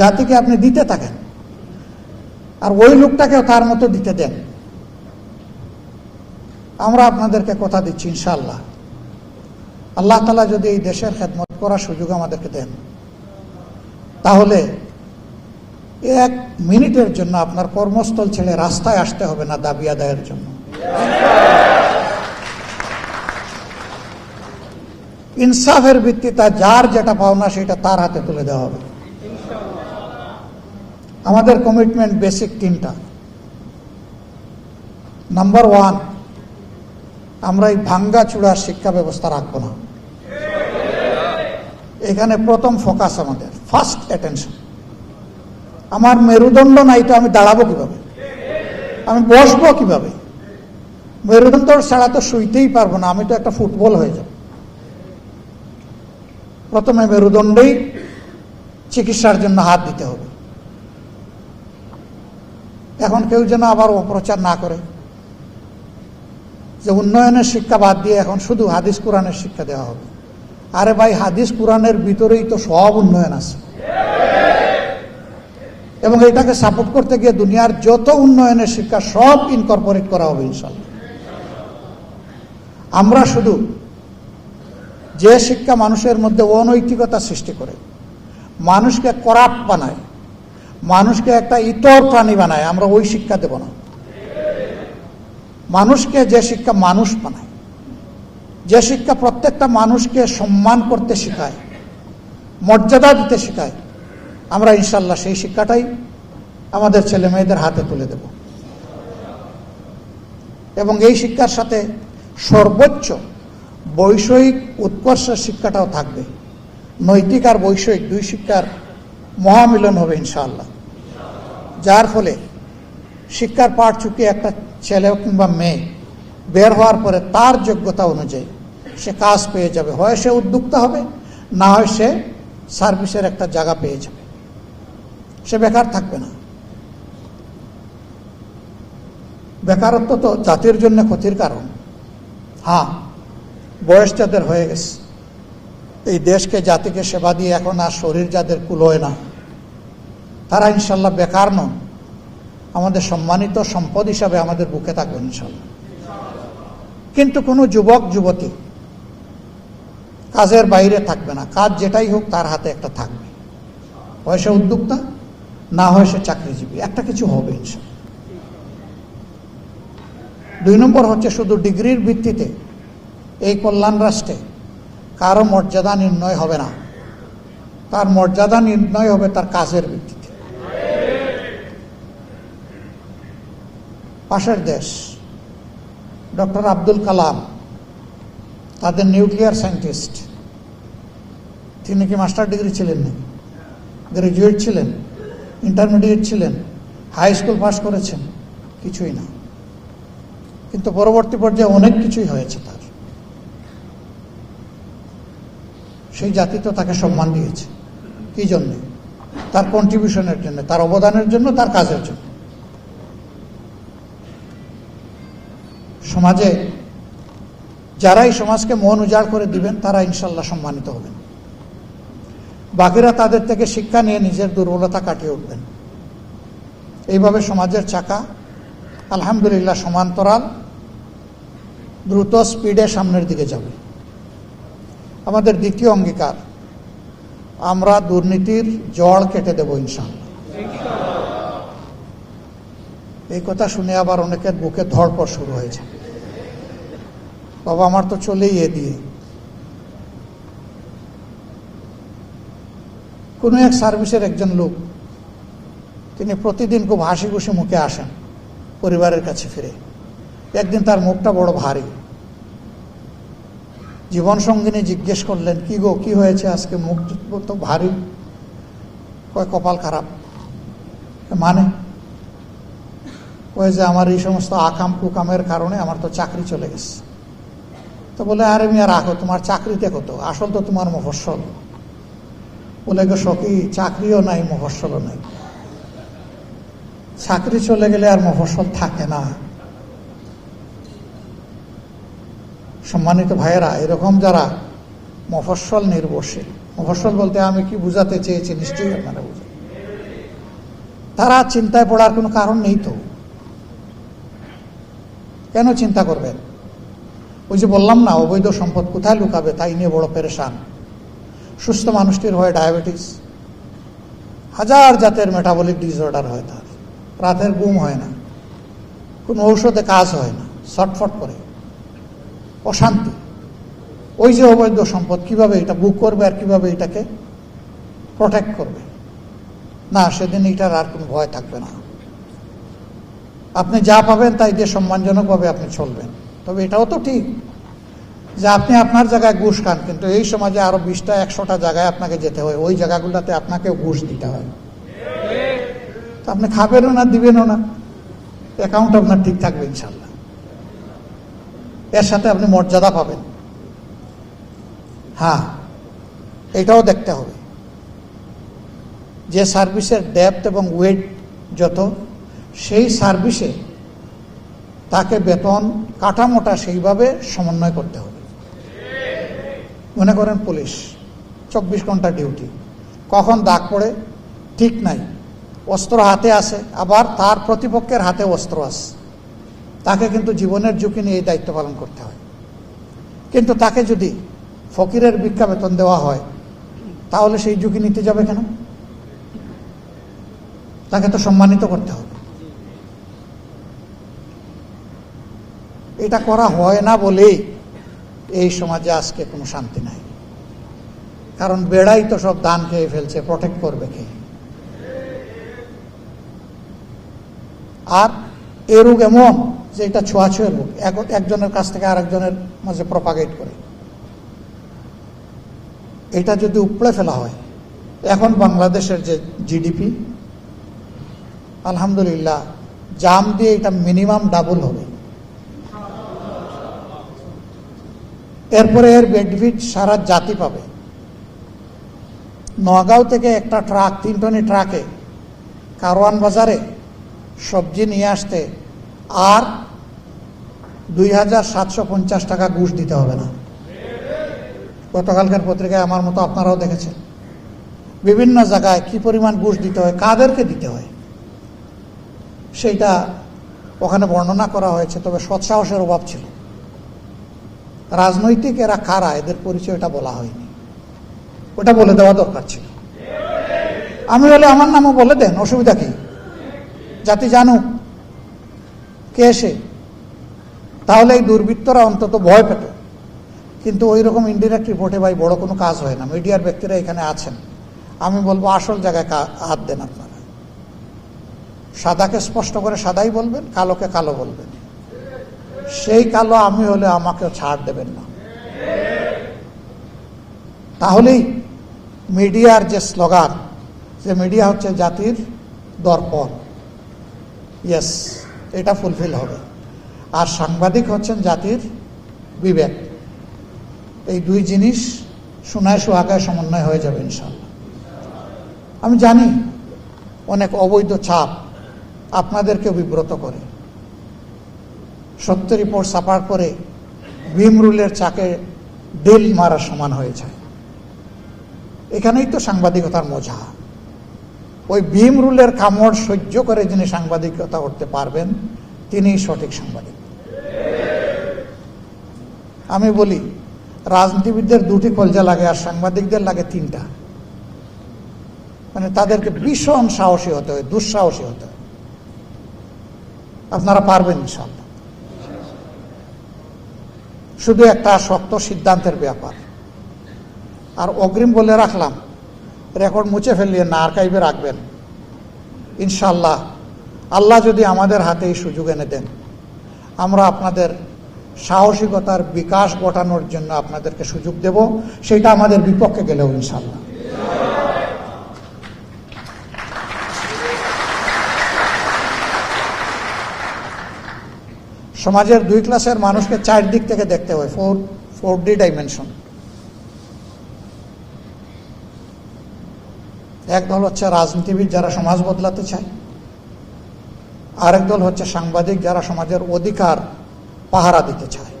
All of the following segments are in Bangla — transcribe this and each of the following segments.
জাতিকে আপনি দিতে থাকেন। আর ওই লোকটাকেও তার মতো দিতে দেন। আমরা আপনাদেরকে কথা দিচ্ছি ইনশাল্লাহ আল্লাহ তালা যদি এই দেশের খেদমত করার সুযোগ আমাদেরকে দেন, তাহলে এক মিনিটের জন্য আপনার কর্মস্থল ছেড়ে রাস্তায় আসতে হবে না দাবি আদায়ের জন্য। ইনসাফের ভিত্তিতে যার যেটা পাওনা সেটা তার হাতে তুলে দেওয়া হবে। আমাদের কমিটমেন্ট বেসিক তিনটা। নাম্বার ওয়ান আমরা এই ভাঙ্গা চূড়ার শিক্ষা ব্যবস্থা রাখব না। এখানে প্রথম ফোকাস আমাদের ফার্স্ট অ্যাটেনশন আমার মেরুদণ্ড নাই তো আমি দাঁড়াবো কীভাবে? আমি বসবো কীভাবে? মেরুদণ্ড ছাড়া তো শুইতেই পারব না, আমি তো একটা ফুটবল হয়ে যাব। প্রথমে মেরুদণ্ডেই চিকিৎসার জন্য হাত দিতে হবে। এখন কেউ যেন আবার অপ্রচার না করে। যে উন্নয়নের শিক্ষা বাদ দিয়ে এখন শুধু হাদিস কোরআনের শিক্ষা দেওয়া হবে। আরে ভাই, হাদিস কোরআনের ভিতরেই তো সব উন্নয়ন আছে। এবং এটাকে সাপোর্ট করতে গিয়ে দুনিয়ার যত উন্নয়নের শিক্ষা সব ইনকর্পোরেট করা হবে ইনশাল্লাহ আমরা শুধু যে শিক্ষা মানুষের মধ্যে অনৈতিকতা সৃষ্টি করে, মানুষকে করাপ বানায় মানুষকে একটা ইতর প্রাণী বানায়, আমরা ওই শিক্ষা দেব না। মানুষকে যে শিক্ষা মানুষ বানায়, যে শিক্ষা প্রত্যেকটা মানুষকে সম্মান করতে শেখায়, মর্যাদা দিতে শেখায়, আমরা ইনশাল্লাহ সেই শিক্ষাটাই আমাদের ছেলে মেয়েদের হাতে তুলে দেব। এবং এই শিক্ষার সাথে সর্বোচ্চ বৈষয়িক উৎকর্ষের শিক্ষাটাও থাকবে। নৈতিক আর বৈষয়িক দুই শিক্ষার মহামিলন হবে ইনশাআল্লাহ। যার ফলে শিক্ষার পাঠ চুকে একটা ছেলে কিংবা মেয়ে বের হওয়ার পরে তার যোগ্যতা অনুযায়ী সে কাজ পেয়ে যাবে। হয় সে উদ্যোক্তা হবে, না হয় সে সার্ভিসের একটা জায়গা পেয়ে যাবে। সে বেকার থাকবে না। বেকারত্ব তো জাতির জন্য ক্ষতির কারণ। হ্যাঁ বয়স যাদের হয়ে গেছে, এই দেশকে জাতিকে সেবা দিয়ে এখন আর শরীর যাদের কুলোয় না। তারা ইনশাল্লাহ বেকার নন। আমাদের সম্মানিত সম্পদ হিসাবে আমাদের বুকে থাকবেন ইনশাল্লাহ। কিন্তু কোনো যুবক, যুবতী কাজের বাইরে থাকবে না। কাজ যেটাই হোক তার হাতে একটা থাকবে। হয় সে উদ্যোক্তা, না হয় সে চাকরিজীবী। একটা কিছু হবে ইনশাল্লাহ। দুই নম্বর হচ্ছে শুধু ডিগ্রির ভিত্তিতে এই কল্যাণ রাষ্ট্রে কারও মর্যাদা নির্ণয় হবে না। তার মর্যাদা নির্ণয় হবে তার কাজের ভিত্তিতে। পাশের দেশ, ডক্টর আব্দুল কালাম, তাদের নিউক্লিয়ার সায়েন্টিস্ট। তিনি কি মাস্টার ডিগ্রি ছিলেন না গ্রাজুয়েট ছিলেন, ইন্টারমিডিয়েট ছিলেন, হাই স্কুল পাশ করেছেন, কিছুই না। কিন্তু পরবর্তী পর্যায়ে অনেক কিছুই হয়েছে তার। সেই জাতি তো তাকে সম্মান দিয়েছে। কি জন্যে? তার কন্ট্রিবিউশনের জন্য, তার অবদানের জন্য, তার কাজের জন্য। সমাজে যারাই সমাজকে মন উজাড় করে দিবেন, তারা ইনশাল্লাহ সম্মানিত হবেন। বাকিরা তাদের থেকে শিক্ষা নিয়ে নিজের দুর্বলতা কাটিয়ে উঠবেন। এইভাবে সমাজের চাকা আলহামদুলিল্লাহ সমান্তরাল, দ্রুত স্পিডে সামনের দিকে যাবে। আমাদের দ্বিতীয় অঙ্গীকার, আমরা দুর্নীতির জড় কেটে দেব ইনশাল্লাহ। এই কথা শুনে আবার অনেকের বুকে ধরপড় শুরু হয়েছে বাবা আমার তো চলেই এ দিয়ে। কোনো এক সার্ভিসের একজন লোক, তিনি প্রতিদিন খুব হাসি খুশি মুখে আসেন পরিবারের কাছে ফিরে। একদিন তার মুখটা বড় ভারী। জীবন সঙ্গিনী জিজ্ঞেস করলেন, কি গো, কি হয়েছে আজকে? মুখ তো ভারী, কয় কপাল খারাপ? মানে? কয়ে যে আমার এই সমস্ত আকাম কুকামের কারণে আমার তো চাকরি চলে গেছে। তো বলে, আরে মিয়া, রাখো, তোমার চাকরিতে কত? আসল তো তোমার মফস্বল। বলে, গো সখী, চাকরিও নাই, মফস্বলও নাই। চাকরি চলে গেলে আর মফস্বল থাকে না। সম্মানিত ভাইয়েরা, এরকম যারা মফস্বল নির্ভরশীল, মফস্বল বলতে আমি কি বুঝাতে চেয়েছি নিশ্চয়ই আপনারা বুঝেন। তারা চিন্তায় পড়ার কোনো কারণ নেই তো। কেন চিন্তা করবেন? ওই যে বললাম না, অবৈধ সম্পদ কোথায় লুকাবে তাই নিয়ে বড় পেরেশান। সুস্থ মানুষটির হয় ডায়াবেটিস। হাজার জাতের মেটাবলিক ডিসঅর্ডার হয় তার। রাতের ঘুম হয় না। কোনো ঔষধে কাজ হয় না। ছটফট করে। অশান্তি। ওই যে অবৈধ সম্পদ, কীভাবে এটা বুক করবে আর কীভাবে এটাকে প্রোটেক্ট করবে? না, সেদিন এটার আর কোনো ভয় থাকবে না। আপনি যা পাবেন তাই দিয়ে সম্মানজনকভাবে আপনি চলবেন। তবে এটাও তো ঠিক যে আপনি আপনার জায়গায় ঘুষ খান, কিন্তু এই সমাজে আরও বিশটা, একশোটা জায়গায় আপনাকে যেতে হয়। ওই জায়গাগুলোতে আপনাকে ঘুষ দিতে হয়। তো আপনি খাবেনও না, দিবেনও না। অ্যাকাউন্ট আপনার ঠিক থাকবে ইনশাল্লাহ এর সাথে আপনি মর্যাদা পাবেন। হ্যাঁ এটাও দেখতে হবে। যে সার্ভিসের ডেপথ এবং ওয়েট যত, সেই সার্ভিসে তাকে বেতন কাঠামোটা সেইভাবে সমন্বয় করতে হবে। মনে করেন পুলিশ, চব্বিশ ঘণ্টা ডিউটি। কখন দাগ পড়ে? ঠিক নাই। অস্ত্র হাতে আছে আবার তার প্রতিপক্ষের হাতে অস্ত্র আছে তাকে কিন্তু জীবনের ঝুঁকি নিয়ে এই দায়িত্ব পালন করতে হয়। কিন্তু তাকে যদি ফকিরের ভিক্ষা বেতন দেওয়া হয়, তাহলে সেই ঝুঁকি নিতে যাবে কেন? তাকে তো সম্মানিত করতে হবে। এটা করা হয় না বলেই এই সমাজে আজকে কোনো শান্তি নাই। কারণ বেড়াই তো সব দান খেয়ে ফেলছে প্রটেক্ট করবে কে? আর এ রোগ এমন যে এটা ছোঁয়াছুঁয়ের রোগ। একজনের কাছ থেকে আরেকজনের মাঝে প্রপাগেট করে। এটা যদি উপড়ে ফেলা হয়, এখন বাংলাদেশের যে জিডিপি আলহামদুলিল্লাহ, জাম দিয়ে এটা মিনিমাম ডাবল হবে। এরপরে এর বেনিফিট সারা জাতি পাবে। নগাঁও থেকে একটা ট্রাক, তিন টনি ট্রাকে কারওয়ান বাজারে সবজি নিয়ে আসতে আর দুই হাজার সাতশো পঞ্চাশ টাকা ঘুষ দিতে হবে না। গতকালকার পত্রিকায় আমার মতো আপনারাও দেখেছেন। বিভিন্ন জায়গায় কি পরিমাণ ঘুষ দিতে হয়, কাদেরকে দিতে হয়, সেইটা ওখানে বর্ণনা করা হয়েছে, তবে সৎসাহসের অভাব ছিল। রাজনৈতিক এরা কারা? এদের পরিচয়টা বলা হয়নি। ওটা বলে দেওয়া দরকার ছিল। আমি বলে, আমার নামও বলে দেন, অসুবিধা কি? জাতি জানুক, কে এসে তাহলে এই দুর্বৃত্তরা অন্তত ভয় পেত। কিন্তু ওই রকম ইনডিরেক্ট রিপোর্টে ভাই বড় কোনো কাজ হয় না। মিডিয়ার ব্যক্তিরা এখানে আছেন। আমি বলব, আসল জায়গায় হাত দেন আপনারা। সাদাকে স্পষ্ট করে সাদাই বলবেন, কালোকে কালো বলবেন। সেই কালো আমি হলে আমাকেও ছাড় দেবেন না। তাহলেই মিডিয়ার যে স্লোগান, যে মিডিয়া হচ্ছে জাতির দর্পণ। ইয়েস এটা ফুলফিল হবে। আর সাংবাদিক হচ্ছেন জাতির বিবেক। এই দুই জিনিস সোনায় সোহাগায় সমন্বয় হয়ে যাবে ইনশাল্লাহ আমি জানি অনেক অবৈধ চাপ আপনাদেরকে বিব্রত করে। সত্য রিপোর্ট ছাপার পরে ভীম রুলের চাকে ডিল মারা সমান হয়ে যায় এখানেই তো সাংবাদিকতার মজা। ওই ভীম রুলের কামড় সহ্য করে যিনি সাংবাদিকতা করতে পারবেন, তিনিই সঠিক সাংবাদিক। আমি বলি, রাজনীতিবিদদের দুটি কলজা লাগে আর সাংবাদিকদের লাগে তিনটা। মানে তাদেরকে ভীষণ সাহসী হতে হয়, দুঃসাহসী হতে হয়। আপনারা পারবেন ইনশাল্লাহ শুধু একটা শক্ত সিদ্ধান্তের ব্যাপার। আর অগ্রিম বলে রাখলাম, রেকর্ড মুছে ফেললে না আর্কাইভে রাখবেন। ইনশাল্লাহ আল্লাহ যদি আমাদের হাতে এই সুযোগ এনে দেন। আমরা আপনাদের সাহসিকতার বিকাশ ঘটানোর জন্য আপনাদেরকে সুযোগ দেব, সেটা আমাদের বিপক্ষে গেলেও ইনশাল্লাহ সমাজের দুই ক্লাসের মানুষকে চার দিক থেকে দেখতে হয় ফোর ফোর ডি ডাইমেনশন এক দল হচ্ছে রাজনীতিবিদ যারা সমাজ বদলাতে চায়, আরেক দল হচ্ছে সাংবাদিক যারা সমাজের অধিকার পাহারা দিতে চায়।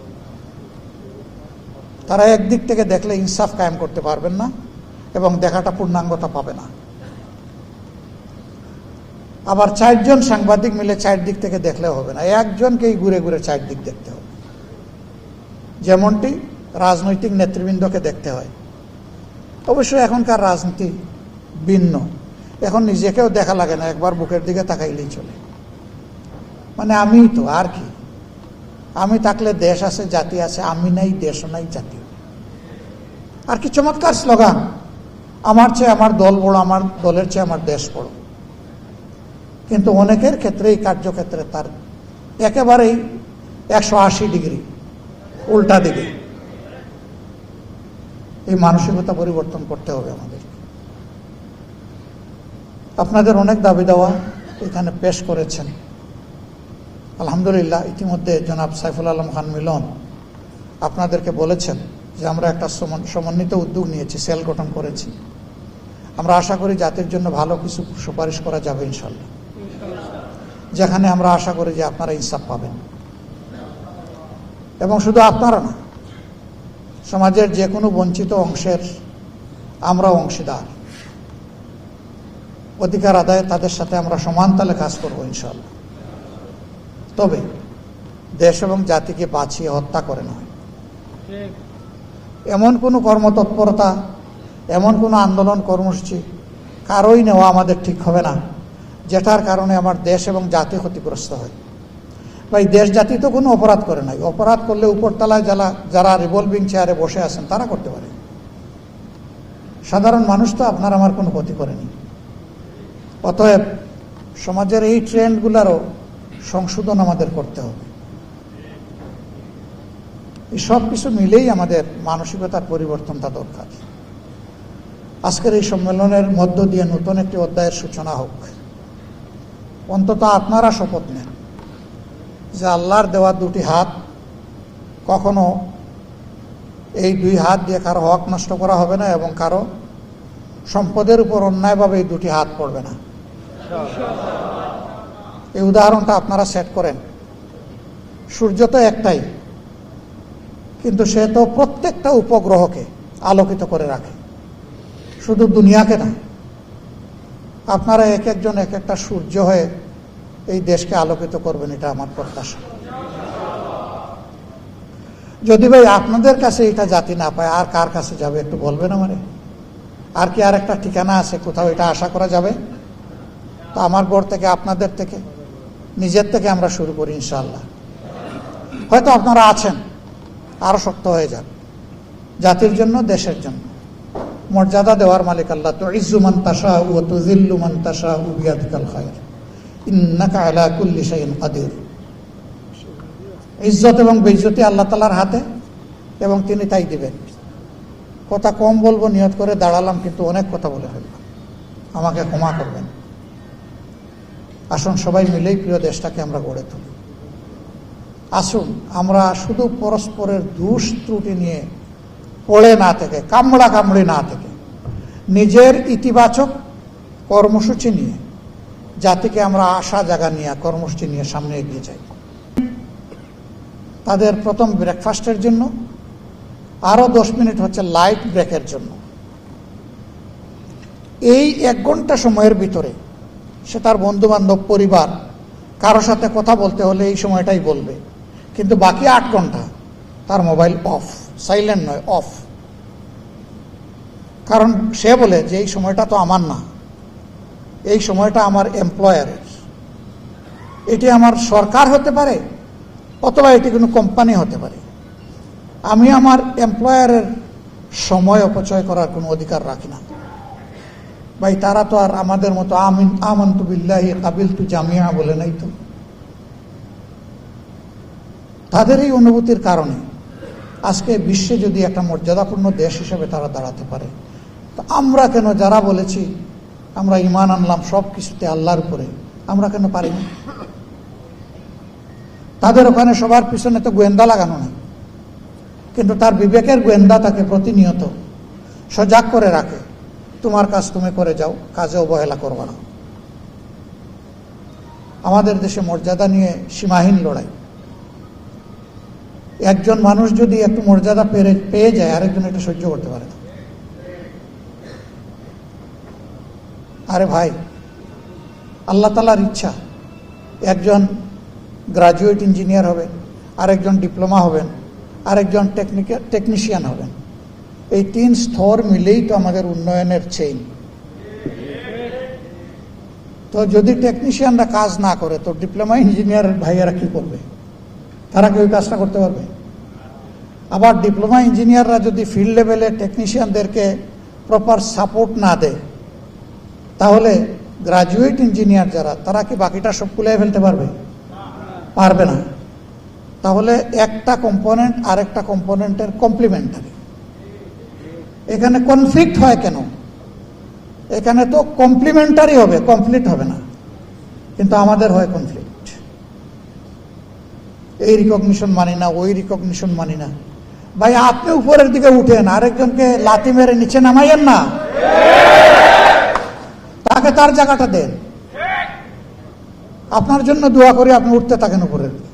তারা একদিক থেকে দেখলে ইনসাফ কায়েম করতে পারবেন না এবং দেখাটা পূর্ণাঙ্গতা পাবে না। আবার চারজন সাংবাদিক মিলে চারদিক থেকে দেখলে হবে না। একজনকেই ঘুরে ঘুরে চারদিক দেখতে হবে। যেমনটি রাজনৈতিক নেতৃবৃন্দকে দেখতে হয়। অবশ্যই এখনকার রাজনীতি ভিন্ন। এখন নিজেকেও দেখা লাগে না, একবার বুকের দিকে তাকাইলেই চলে। মানে আমি তো, আর কি? আমি থাকলে দেশ আছে, জাতি আছে, আমি নাই দেশও নাই, জাতি আর কি চমৎকার স্লোগান, আমার চেয়ে আমার দল বড়, আমার দলের চেয়ে আমার দেশ বড়। কিন্তু অনেকের ক্ষেত্রে এই কার্যক্ষেত্রে তার একেবারেই একশো আশি ডিগ্রি উল্টা দিকে। এই মানসিকতা পরিবর্তন করতে হবে আমাদের আপনাদের অনেক দাবি দেওয়া এখানে পেশ করেছেন। আলহামদুলিল্লাহ, ইতিমধ্যে জনাব সাইফুল আলম খান মিলন আপনাদেরকে বলেছেন যে আমরা একটা সমন- সমন্বিত উদ্যোগ নিয়েছি, সেল গঠন করেছি। আমরা আশা করি জাতির জন্য ভালো কিছু সুপারিশ করা যাবে ইনশাল্লাহ যেখানে আমরা আশা করি যে আপনারা ইনসাফ পাবেন। এবং শুধু আপনারা না, সমাজের যে কোনো বঞ্চিত অংশের আমরা অংশীদার। অধিকার আদায়ে তাদের সাথে আমরা সমান তালে কাজ করব ইনশাল্লাহ তবে দেশ এবং জাতিকে বাঁচিয়ে হত্যা করে নয়। এমন কোনো কর্মতৎপরতা, এমন কোনো আন্দোলন কর্মসূচি কারোই নেওয়া আমাদের ঠিক হবে না। যেটার কারণে আমার দেশ এবং জাতি ক্ষতিগ্রস্ত হয়। বা এই দেশ জাতি তো কোনো অপরাধ করে নাই। অপরাধ করলে উপরতলায় যারা যারা রিভলভিং চেয়ারে বসে আছেন, তারা করতে পারে। সাধারণ মানুষ তো আপনার আমার কোনো ক্ষতি করেনি। অতএব সমাজের এই ট্রেন্ডগুলোরও সংশোধন আমাদের করতে হবে। এই সব কিছু মিলেই আমাদের মানসিকতার পরিবর্তনটা দরকার। আজকের এই সম্মেলনের মধ্য দিয়ে নতুন একটি অধ্যায়ের সূচনা হোক। অন্তত আপনারা শপথ নেন যে আল্লাহর দেওয়া দুটি হাত কখনো এই দুই হাত দিয়ে কারও হক নষ্ট করা হবে না এবং কারও সম্পদের উপর অন্যায়ভাবে এই দুটি হাত পড়বে না। এই উদাহরণটা আপনারা সেট করেন। সূর্য তো একটাই, কিন্তু সে তো প্রত্যেকটা উপগ্রহকে আলোকিত করে রাখে। শুধু দুনিয়াকে না আপনারা এক একজন এক একটা সূর্য হয়ে এই দেশকে আলোকিত করবেন, এটা আমার প্রত্যাশা। যদি ভাই আপনাদের কাছে এটা জাতি না পায়, আর কার কাছে যাবে একটু বলবেন আমারে? আর কি আর একটা ঠিকানা আছে কোথাও এটা আশা করা যাবে? তো আমার ঘর থেকে, আপনাদের থেকে, নিজের থেকে আমরা শুরু করি ইনশাল্লাহ হয়তো আপনারা আছেন, আরও শক্ত হয়ে যান। জাতির জন্য, দেশের জন্য। মর্যাদা দেওয়ার মালিক আল্লাহ তো ইজ্জুমান তাসা ও তুজিল্লুমান তাসা উবিয়াদিকাল খায়ের। ইন্নাকা আলা কুল্লি শাইন কাদির। ইজ্জত এবং বেইজ্জতি আল্লাহ তালার হাতে, এবং তিনি তাই দিবেন। কথা কম বলব, নিয়ত করে দাঁড়ালাম, কিন্তু অনেক কথা বলে ফেললাম। আমাকে ক্ষমা করবেন। আসুন, সবাই মিলেই প্রিয় দেশটাকে আমরা গড়ে তুলি। আসুন, আমরা শুধু পরস্পরের দুষ ত্রুটি নিয়ে পড়ে না থেকে, কামড়া কামড়ি না থেকে, নিজের ইতিবাচক কর্মসূচি নিয়ে, জাতিকে আমরা আশা জায়গা নিয়ে, কর্মসূচি নিয়ে সামনে এগিয়ে যাই। তাদের প্রথম ব্রেকফাস্টের জন্য আরও দশ মিনিট হচ্ছে লাইট ব্রেকের জন্য। এই এক ঘণ্টা সময়ের ভিতরে, সে তার বন্ধু বান্ধব পরিবার, কারও সাথে কথা বলতে হলে এই সময়টাই বলবে, কিন্তু বাকি আট ঘণ্টা তার মোবাইল অফ। সাইলেন্ট নয় অফ কারণ সে বলে যে এই সময়টা তো আমার না। এই সময়টা আমার এমপ্লয়ারের এটি আমার সরকার হতে পারে অথবা এটি কোনো কোম্পানি হতে পারে। আমি আমার এমপ্লয়ারের সময় অপচয় করার কোনো অধিকার রাখি না। ভাই, তারা তো আর আমাদের মতো আমিন, আমন্তু বিল্লাহি কাবিল তু জামিয়া বলে নাই তো। তাদের এই অনুভূতির কারণে আজকে বিশ্বে যদি একটা মর্যাদাপূর্ণ দেশ হিসেবে তারা দাঁড়াতে পারে, তো আমরা কেন যারা বলেছি, আমরা ইমান আনলাম সব কিছুতে আল্লাহর উপরে, আমরা কেন পারি না? তাদের ওখানে সবার পিছনে তো গোয়েন্দা লাগানো নাই, কিন্তু তার বিবেকের গোয়েন্দা তাকে প্রতিনিয়ত সজাগ করে রাখে, তোমার কাজ তুমি করে যাও, কাজে অবহেলা করবে না। আমাদের দেশে মর্যাদা নিয়ে সীমাহীন লড়াই। একজন মানুষ যদি একটু মর্যাদা পেরে, পেয়ে যায়, আরেকজন এটা সহ্য করতে পারে আরে ভাই, আল্লাহ তালার ইচ্ছা, একজন গ্রাজুয়েট ইঞ্জিনিয়ার হবেন, আরেকজন ডিপ্লোমা হবেন, আরেকজন টেকনিক্যাল টেকনিশিয়ান হবেন। এই তিন স্তর মিলেই তো আমাদের উন্নয়নের চেইন তো যদি টেকনিশিয়ানরা কাজ না করে, তো ডিপ্লোমা ইঞ্জিনিয়ার ভাইয়েরা কি করবে? তারা কি ওই কাজটা করতে পারবে? আবার ডিপ্লোমা ইঞ্জিনিয়াররা যদি ফিল্ড লেভেলে টেকনিশিয়ানদেরকে প্রপার সাপোর্ট না দেয়, তাহলে গ্রাজুয়েট ইঞ্জিনিয়ার যারা, তারা কি বাকিটা সব কুলিয়ে ফেলতে পারবে? পারবে না। তাহলে একটা কম্পোনেন্ট আরেকটা কম্পোনেন্টের কমপ্লিমেন্টারি এখানে কনফ্লিক্ট হয় কেন? এখানে তো কমপ্লিমেন্টারি হবে কমপ্লিট হবে না। কিন্তু আমাদের হয় কনফ্লিক্ট এই রিকগনিশন মানি না, ওই রিকগনিশন মানি না। ভাই, আপনি উপরের দিকে উঠেন, আরেকজনকে লাথি মেরে নিচে নামাইয়েন না। তাকে তার জায়গাটা দেন। আপনার জন্য দোয়া করে আপনি উঠতে থাকেন উপরের।